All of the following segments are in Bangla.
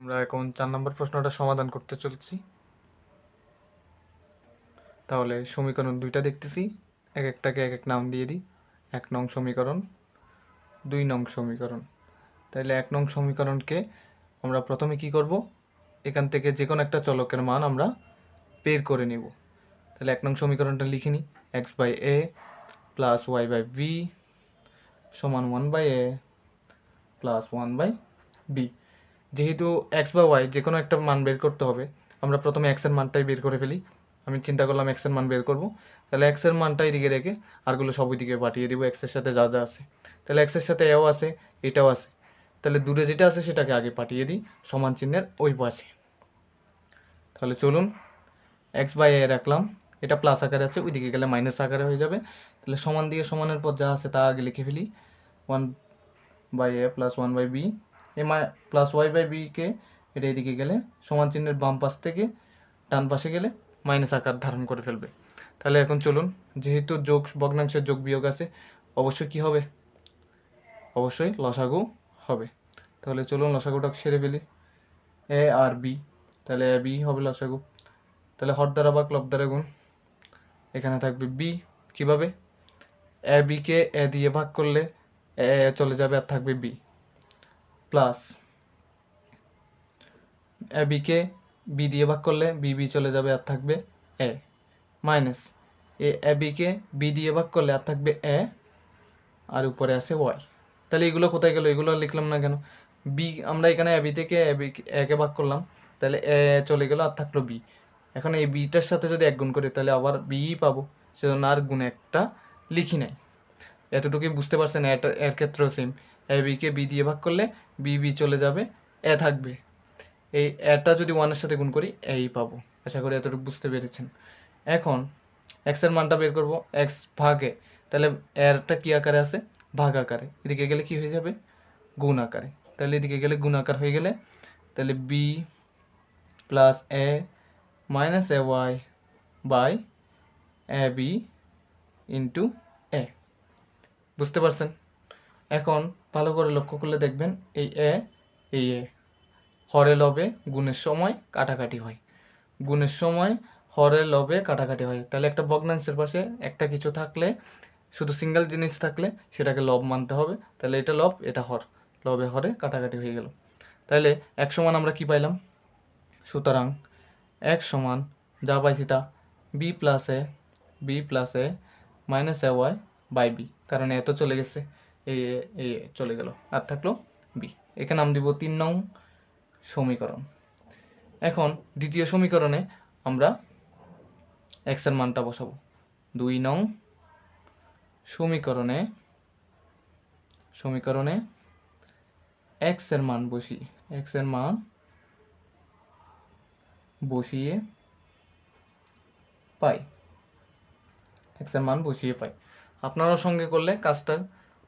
আমরা এখন চার নম্বর প্রশ্নটা সমাধান করতে চলছি। তাহলে সমীকরণ দুইটা দেখতেছি। এক একটাকে এক এক নাম দিয়ে দিই। এক নং সমীকরণ, দুই নং সমীকরণ। তাহলে এক নং সমীকরণকে আমরা প্রথমে কি করব? এখান থেকে যে কোনো একটা চলকের মান আমরা বের করে নিব। তাহলে এক নং সমীকরণটা লিখে নিই X by A plus Y by B সমান one by A plus one by B যেহেতু এক্স বা ওয়াই যে কোনো একটা মান বের করতে হবে। আমরা প্রথমে এক্সের মানটাই বের করে ফেলি। আমি চিন্তা করলাম এক্সের মান বের করব। তাহলে এক্সের মানটা এদিকে রেখে আরগুলো সব ওইদিকে পাঠিয়ে দিব। এক্সের সাথে যা যা আছে। তাহলে এক্সের সাথে এও আছে, এটাও আছে। তাহলে দূরে যেটা আছে সেটাকে আগে পাঠিয়ে দিই সমান চিহ্নের ওই পাশে। তাহলে চলুন এক্স বাই এ রাখলাম। এটা প্লাস আকারে আছে, ওইদিকে গেলে মাইনাস আকারে হয়ে যাবে। তাহলে সমান দিয়ে সমানের পর যা আছে তা আগে লিখে ফেলি। One by A plus one by B A মা প্লাস ওয়াই বাই বিকে এটা এদিকে গেলে সমান চিহ্নের বাম পাশ থেকে ডান পাশে গেলে মাইনাস আকার ধারণ করে ফেলবে। তাহলে এখন চলুন, যেহেতু যোগ, ভগ্নাংশের যোগ বিয়োগ আছে, অবশ্যই কি হবে? অবশ্যই লসাগু হবে। তাহলে চলুন লসাগুটা সেরে ফেলি। এ আর বি তাহলে এ বি হবে লসাগু। তাহলে হর দ্বারা বা ক্লব দ্বারা গুণ। এখানে থাকবে বি কীভাবে? এ বিকে এ দিয়ে ভাগ করলে এ চলে যাবে আর থাকবে বি প্লাস এ বিকে বি দিয়ে ভাগ করলে বি বি চলে যাবে আর থাকবে এ। মাইনাস এ এ বিকে বি দিয়ে ভাগ করলে আর থাকবে এ, আর উপরে আছে ওয়াই। তাহলে এগুলো কোথায় গেল? এগুলো লিখলাম না কেন? বি, আমরা এখানে এ, বি থেকে এ, বি একে ভাগ করলাম, তাহলে এ চলে গেল আর থাকল বি। এখন এই বিটার সাথে যদি এক গুণ করি, তাহলে আবার বি পাবো। সেজন্য আর গুণ একটা লিখি নাই। এতটুকুই বুঝতে পারছেন এটা এর ক্ষেত্রেও সেম এ বিকে বি দিয়ে ভাগ করলে বি বি চলে যাবে এ থাকবে। এই এটা যদি ওয়ানের সাথে গুণ করি এই পাবো। আশা করি এতটুকু বুঝতে পেরেছেন। এখন এক্সের মানটা বের করব এক্স ভাগে। তাহলে এরটা কি আকারে আছে? ভাগ আকারে। এদিকে গেলে কি হয়ে যাবে? গুণ আকারে। তাহলে এদিকে গেলে গুণ আকার হয়ে গেলে, তাহলে B plus A minus A Y by A B into A বুঝতে পারছেন? এখন ভালো করে লক্ষ্য করলে দেখবেন এই এ এই এ। হরে লবে গুণের সময় কাটাকাটি হয়। গুণের সময় হরে লবে কাটাকাটি হয়। তাহলে একটা ভগ্নাংশের পাশে একটা কিছু থাকলে, শুধু সিঙ্গেল জিনিস থাকলে সেটাকে লব মানতে হবে। তাহলে এটা লব, এটা হর। লবে হরে কাটাকাটি হয়ে গেল। তাহলে এক সমান আমরা কি পাইলাম? সুতরাং এক সমান যা পাইছি তা B plus A B plus A minus A Y by B কারণ এত চলে গেছে। এ- এ চলে গেল। আর থাকল বি। এখানে নাম দিব তিন নং সমীকরণ। এখন দ্বিতীয় সমীকরণে আমরা এক্সের মানটা বসাবো। দুই নং সমীকরণে সমীকরণে এক্সের মান বসিয়ে এক্সের মান বসিয়ে পাই। এক্সের মান বসিয়ে পাই। আপনারাও সঙ্গে করলে কাজটা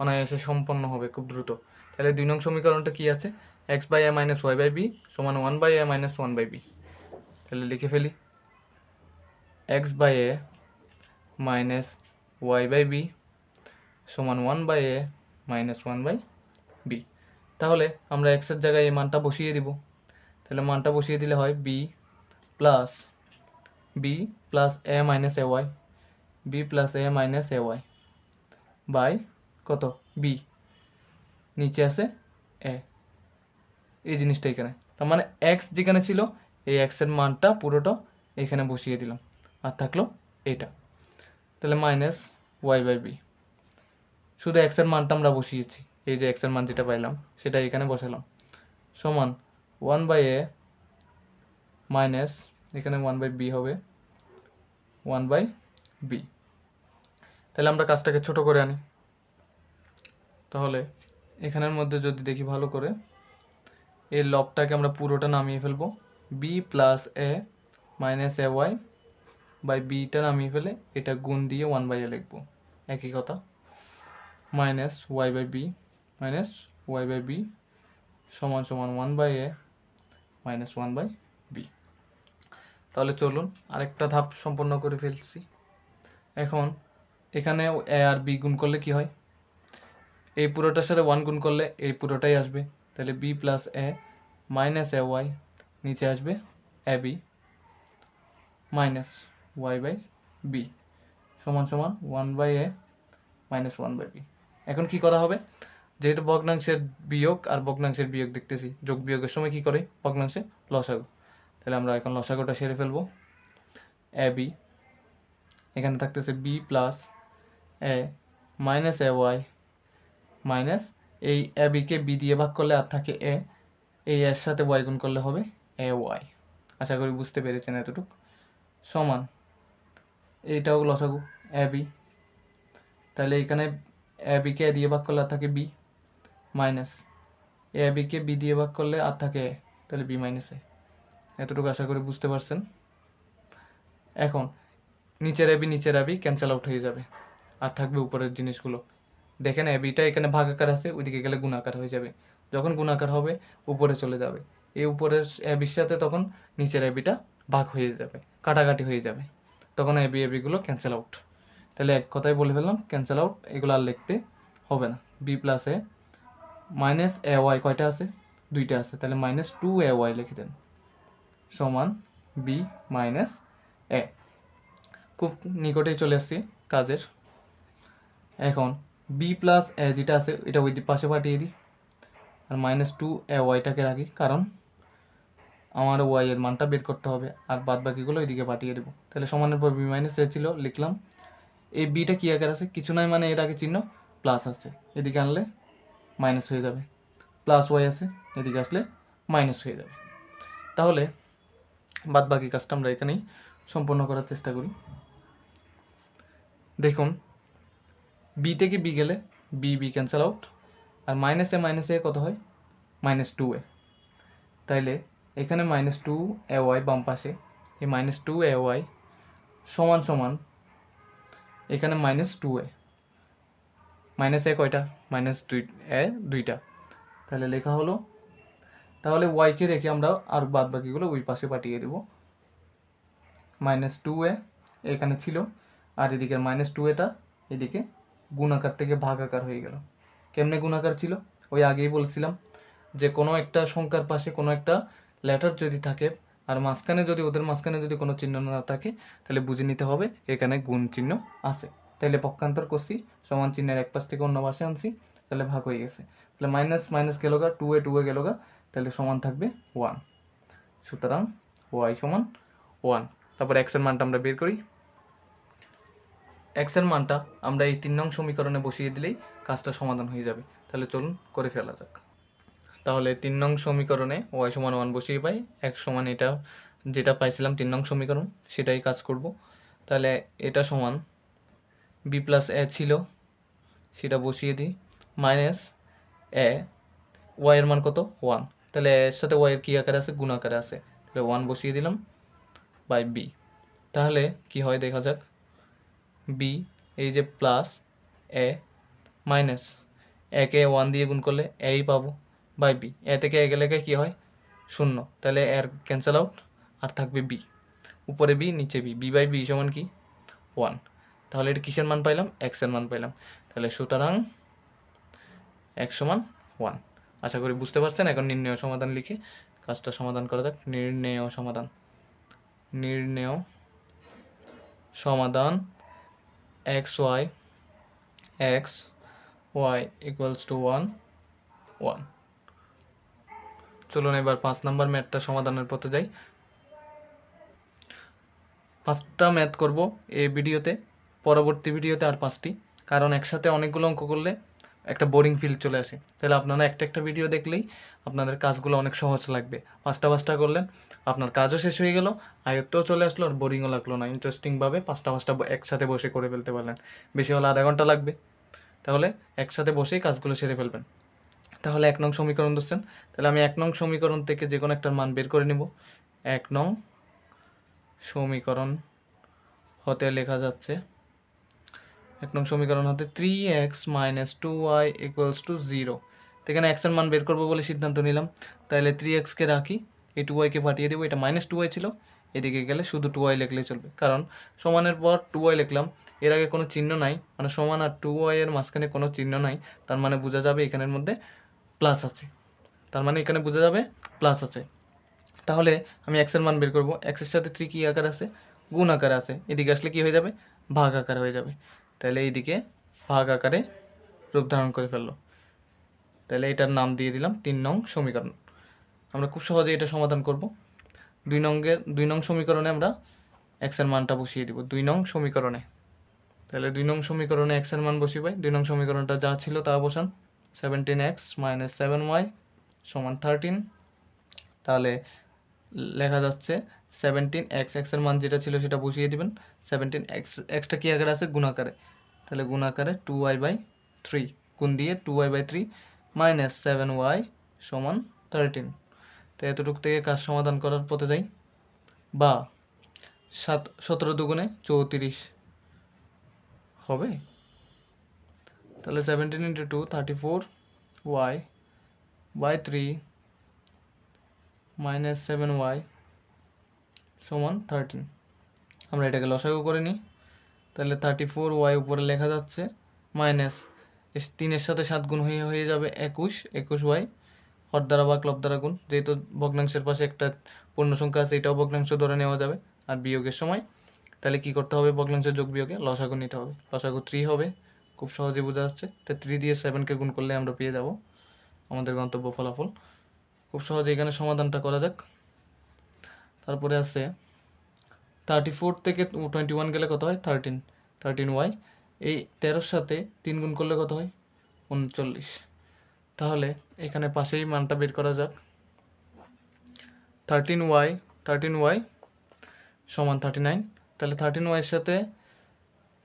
অনায়াসে সম্পন্ন হবে খুব দ্রুত। তাহলে দুই নং সমীকরণটা কি আছে? X by A minus Y by B সমান one by A minus one by B তাহলে লিখে ফেলি। X by A minus Y by B সমান one by A minus one by B তাহলে আমরা এক্সের জায়গায় এই মানটা বসিয়ে দিব। তাহলে মানটা বসিয়ে দিলে হয় B plus B plus A minus A Y B plus A minus A Y by কত? বি নিচে আছে এ এই জিনিসটা এখানে। তার মানে এক্স যেখানে ছিল, এই এক্সের মানটা পুরোটা এখানে বসিয়ে দিলাম। আর থাকল এটা। তাহলে মাইনাস ওয়াই বাই বি শুধু এক্সের মানটা আমরা বসিয়েছি। এই যে এক্সের মান যেটা পাইলাম, সেটা এখানে বসালাম। সমান ওয়ান বাই এ মাইনাস এখানে ওয়ান বাই বি হবে ওয়ান বাই বি তাহলে আমরা কাজটাকে ছোট করে আনি। তাহলে এখানের মধ্যে যদি দেখি ভালো করে, এর লবটাকে আমরা পুরোটা নামিয়ে ফেলব। B plus A minus A Y by beta নামিয়ে ফেলে এটা গুণ দিয়ে ওয়ান বাই এ লিখব। একই কথা। Minus Y by B minus Y by B সমান সমান one by A minus one by B তাহলে চলুন আরেকটা ধাপ সম্পন্ন করে ফেলছি। এখন এখানে এ আর বি গুণ করলে কি হয়? এই পুরোটার সাথে ওয়ান গুণ করলে এই পুরোটাই আসবে। তাহলে B plus A minus A Y নিচে আসবে A B minus Y by B সমান সমান one by A minus one by B এখন কি করা হবে? যেহেতু ভগ্নাংশের বিয়োগ আর ভগ্নাংশের বিয়োগ দেখতেছি, যোগ বিয়োগের সময় কি করে? ভগ্নাংশে লসাগু। তাহলে আমরা এখন লসাগুটা সেরে ফেলব। এ বি এখানে থাকতেছে B plus A minus A Y minus এই এ বিকে বি দিয়ে ভাগ করলে আর থাকে এ এই এর সাথে ওয়াই গুণ করলে হবে এ ওয়াই আশা করি বুঝতে পেরেছেন এতটুকু। সমান। এইটাও লসাগু, এ, বি। তাহলে এখানে এ বিকে এ দিয়ে ভাগ করলে আর থাকে বি মাইনাস। এ বিকে বি দিয়ে ভাগ করলে আর থাকে এ, তাহলে বি মাইনাস এ। এতটুকু আশা করি বুঝতে পারছেন। এখন, নিচের এবি নিচের এবি ক্যান্সেল আউট হয়ে যাবে। আর থাকবে উপরের জিনিসগুলো। দেখেন এবিটা এখানে ভাগাকার আছে, ওইদিকে গেলে গুণাকার হয়ে যাবে। যখন গুণাকার হবে, উপরে চলে যাবে। এই উপরের এবির সাথে তখন নিচের এবিটা ভাগ হয়ে যাবে, কাটাকাটি হয়ে যাবে। তখন এবি এবিগুলো ক্যান্সেল আউট তাহলে এক কথায় বলে ফেললাম ক্যান্সেল আউট এগুলো আর লিখতে হবে না। B plus A minus A Y কয়টা আছে? দুইটা আছে। তাহলে মাইনাস টু এ ওয়াই লিখে দেন। সমান বি মাইনাস এ খুব নিকটেই চলে আসছি কাজের। এখন বি প্লাস এ যেটা আছে, এটা ওই পাশে পাঠিয়ে দিই। আর মাইনাস টু এ ওয়াইটাকে রাখি, কারণ আমার ওয়াই এর মানটা বের করতে হবে, আর বাদ বাকিগুলো ওইদিকে পাঠিয়ে দেবো। তাহলে সমানের পর বি মাইনাস এ ছিল, লিখলাম। এই বিটা কী আকার আছে? কিছু নাই মানে এর আগে চিহ্ন প্লাস আছে। এদিকে আনলে মাইনাস হয়ে যাবে। প্লাস ওয়াই আছে, এদিকে আসলে মাইনাস হয়ে যাবে। তাহলে বাদ বাকি কাজটা আমরা এখানেই সম্পন্ন করার চেষ্টা করি। দেখুন বি থেকে বি গেলে বি বি ক্যান্সেল আউট আর মাইনাস এ মাইনাসে মাইনাসে কত হয়? মাইনাস টু এ তাইলে এখানে মাইনাস টু এ ওয়াই বাম পাশে, এই মাইনাস টু এ ওয়াই সমান সমান এখানে minus two A minus A কয়টা? মাইনাস দুই এ দুইটা। তাহলে লেখা হলো, তাহলে ওয়াইকে রেখে আমরা আর বাদ বাকিগুলো ওই পাশে পাঠিয়ে দেবো। মাইনাস টু এ এখানে ছিল, আর এদিকে মাইনাস টু এটা এদিকে গুণাকার থেকে ভাগাকার হয়ে গেল কেমনে গুণাকার ছিল? ওই আগেই বলছিলাম যে, কোনো একটা সংখ্যার পাশে কোনো একটা লেটার যদি থাকে আর মাঝখানে যদি, ওদের মাঝখানে যদি কোনো চিহ্ন না থাকে, তাহলে বুঝে নিতে হবে এখানে গুণ চিহ্ন আছে। তাহলে পক্ষান্তর করছি, সমান চিহ্নের এক পাশ থেকে অন্য পাশে আনছি, তাহলে ভাগ হয়ে গেছে। তাহলে মাইনাস মাইনাস গেল গা টু এ টু এ গেল গা, তাহলে সমান থাকবে ওয়ান সুতরাং ওয়াই সমান ওয়ান তারপর এক্সের মানটা আমরা বের করি। এক্সের মানটা আমরা এই তিন নং সমীকরণে বসিয়ে দিলেই কাজটা সমাধান হয়ে যাবে। তাহলে চলুন করে ফেলা যাক। তাহলে তিন নং সমীকরণে ওয়াই সমান ওয়ান বসিয়ে পাই এক সমান এটা যেটা পাইছিলাম তিন নং সমীকরণ, সেটাই কাজ করব। তাহলে এটা সমান বি প্লাস এ ছিল, সেটা বসিয়ে দিই মাইনাস এ ওয়াইয়ের মান কত? ওয়ান তাহলে এর সাথে ওয়াই এর কী আকারে আছে? গুণ আকারে আছে। তাহলে ওয়ান বসিয়ে দিলাম বাই বি তাহলে কি হয় দেখা যাক? বি, এই যে প্লাস এ মাইনাস একে ওয়ান দিয়ে গুণ করলে এই পাবো বাই বি এ থেকে এ গেলে কী হয়? শূন্য। তাহলে এর ক্যান্সেল আউট আর থাকবে বি উপরে বি নিচে বি বি বাই বি সমান কি? ওয়ান তাহলে এটা কিসের মান পাইলাম? এক্সের মান পাইলাম। তাহলে সুতরাং এক সমান ওয়ান আশা করি বুঝতে পারছেন? এখন নির্ণয় সমাধান লিখে কাজটা সমাধান করা যাক। নির্ণেয় সমাধান। নির্ণেয় সমাধান। X Y X Y equals to one one চলুন এবার পাঁচ নাম্বার ম্যাথটা সমাধানের পথে যাই। পাঁচটা ম্যাথ করব এই ভিডিওতে, পরবর্তী ভিডিওতে আর পাঁচটি, কারণ একসাথে অনেকগুলো অঙ্ক করলে একটা বোরিং ফিল চলে আসে। তাহলে আপনারা একটা একটা ভিডিও দেখলেই আপনাদের কাজগুলো অনেক সহজ লাগবে। পাঁচটা পাঁচটা করলেন, আপনার কাজও শেষ হয়ে গেল, আয়ত্তও চলে আসলো, আর বোরিংও লাগল না। ইন্টারেস্টিংভাবে পাঁচটা পাঁচটা একসাথে বসে করে ফেলতে পারলেন। বেশি হলে আধা ঘণ্টা লাগবে। তাহলে একসাথে বসেই কাজগুলো সেরে ফেলবেন। তাহলে এক নং সমীকরণ ধরছেন। তাহলে আমি এক নং সমীকরণ থেকে যে কোনো একটার মান বের করে নেব। এক নং সমীকরণ হতে লেখা যাচ্ছে এক নং সমীকরণ হতে three X minus two Y equals to zero এখানে এক্সের মান বের করব বলে সিদ্ধান্ত নিলাম। তাহলে থ্রি এক্সকে রাখি, এই টু ওয়াইকে পাঠিয়ে দেবো। এটা মাইনাস টু ওয়াই ছিল। এদিকে গেলে শুধু টু ওয়াই লিখলেই চলবে। কারণ সমানের পর টু ওয়াই লিখলাম। এর আগে কোনো চিহ্ন নাই। মানে সমান আর টু ওয়াই এর মাঝখানে কোনো চিহ্ন নাই। তার মানে বোঝা যাবে এখানের মধ্যে প্লাস আছে। তার মানে এখানে বোঝা যাবে প্লাস আছে। তাহলে আমি এক্সের মান বের করব। এক্সের সাথে থ্রি কী আকার আছে? গুণ আকারে আছে। এদিকে আসলে কি হয়ে যাবে? ভাগ আকার হয়ে যাবে। তাহলে এইদিকে ভাগ আকারে রূপ ধারণ করে ফেলল। তাহলে এটার নাম দিয়ে দিলাম তিন নং সমীকরণ। আমরা খুব সহজে এটা সমাধান করব। দুই নঙ্গের দুই নং সমীকরণে আমরা এক্সের মানটা বসিয়ে দিব। দুই নং সমীকরণে। তাহলে দুই নং সমীকরণে এক্সের মান বসিয়ে পাই। দুই নং সমীকরণটা যা ছিল তা বসান। Seventeen X minus seven Y সমান থার্টিন তাহলে লেখা যাচ্ছে সেভেন্টিন এক্স এক্সের মান যেটা ছিল সেটা বসিয়ে দিবেন। সেভেন্টিন এক্স এক্সটা কী আকারে আছে? গুণাকারে তাহলে গুণাকারে টু ওয়াই বাই থ্রি গুণ দিয়ে two Y by three minus seven Y সমান থার্টিন তো এতটুক থেকে কাজ সমাধান করার পথে যাই। বা সাত, সতেরো দুগুণে চৌত্রিশ হবে। তাহলে seventeen into two thirty four Y by three minus seven Y সমান থার্টিন আমরা এটাকে লসাগু করে নিই। তাহলে থার্টি ফোর ওয়াই উপরে লেখা যাচ্ছে মাইনাস তিনের সাথে সাত গুণ হয়ে হয়ে যাবে একুশ একুশ ওয়াই হর দ্বারা বা ক্লব দ্বারা গুণ। যেহেতু ভগ্নাংশের পাশে একটা পূর্ণ সংখ্যা আছে, এটাও ভগ্নাংশ ধরে নেওয়া যাবে আর বিয়োগের সময়। তাহলে কি করতে হবে? ভগ্নাংশের যোগ বিয়োগে লসাগু নিতে হবে। লসাগু থ্রি হবে। খুব সহজে বোঝা যাচ্ছে। তো থ্রি দিয়ে সেভেনকে গুণ করলে আমরা পেয়ে যাব। আমাদের গন্তব্য ফলাফল। খুব সহজে এখানে সমাধানটা করা যাক। তারপরে আছে থার্টি ফোর থেকে টোয়েন্টি ওয়ান গেলে কত হয়? থার্টিন থার্টিন ওয়াই এই তেরোর সাথে তিন গুণ করলে কত হয়? উনচল্লিশ। তাহলে এখানে পাশেই মানটা বের করা যাক। থার্টিন ওয়াই থার্টিন ওয়াই সমান থার্টি নাইন তাহলে থার্টিন ওয়াইয়ের সাথে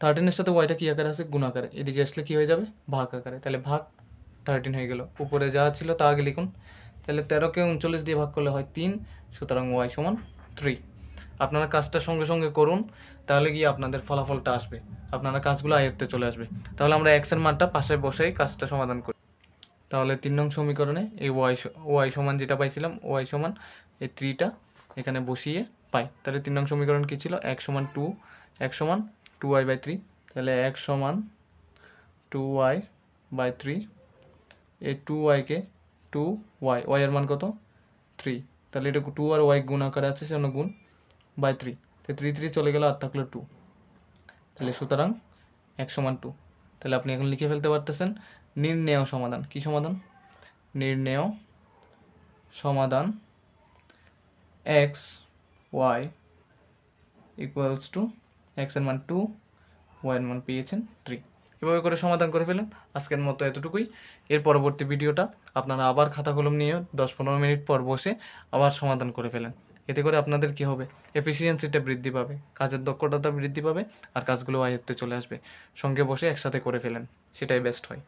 থার্টিনের সাথে ওয়াইটা কী আকারে আছে? গুণ আকারে। এদিকে আসলে কী হয়ে যাবে? ভাগ আকারে। তাহলে ভাগ থার্টিন হয়ে গেল। উপরে যা ছিল তা আগে লিখুন। তাহলে তেরোকে উনচল্লিশ দিয়ে ভাগ করলে হয় তিন, সুতরাং ওয়াই সমান থ্রি আপনারা কাজটা সঙ্গে সঙ্গে করুন, তাহলে গিয়ে আপনাদের ফলাফলটা আসবে। আপনারা কাজগুলো আয়ত্তে চলে আসবে। তাহলে আমরা এক্সের মানটা পাশে বসেই কাজটা সমাধান করি। তাহলে তিন নং সমীকরণে এই ওয়াই ওয়াই সমান যেটা পাইছিলাম ওয়াই সমান এই থ্রিটা এখানে বসিয়ে পাই। তাহলে তিন নং সমীকরণ কী ছিল? এক সমান টু এক সমান টু ওয়াই বাই থ্রি তাহলে এক সমান টু ওয়াই বাই থ্রি এই টু ওয়াইকে টু ওয়াই ওয়াই এর মান কত? থ্রি তাহলে এটা টু আর ওয়াই গুণ আকারে আছে, সেজন্য গুণ বাই থ্রি তো থ্রি থ্রি চলে গেল আর থাকল টু তাহলে সুতরাং এক সমান টু তাহলে আপনি এখন লিখে ফেলতে পারতেছেন নির্ণেয় সমাধান। কি সমাধান? নির্ণেয় সমাধান এক্স ওয়াই ইকুয়ালস টু এক্সের মান টু ওয়াই এর মান পেয়েছেন থ্রি এভাবে করে সমাধান করে ফেলেন। আজকের মতো এতটুকুই। এর পরবর্তী ভিডিওটা আপনারা আবার খাতা কলম নিয়ে দশ পনেরো মিনিট পর বসে আবার সমাধান করে ফেলেন। এতে করে আপনাদের কি হবে? এফিসিয়েন্সিটা বৃদ্ধি পাবে, কাজের দক্ষতাটা বৃদ্ধি পাবে, আর কাজগুলো আয়ত্তে চলে আসবে। সঙ্গে বসে একসাথে করে ফেলেন, সেটাই বেস্ট হয়।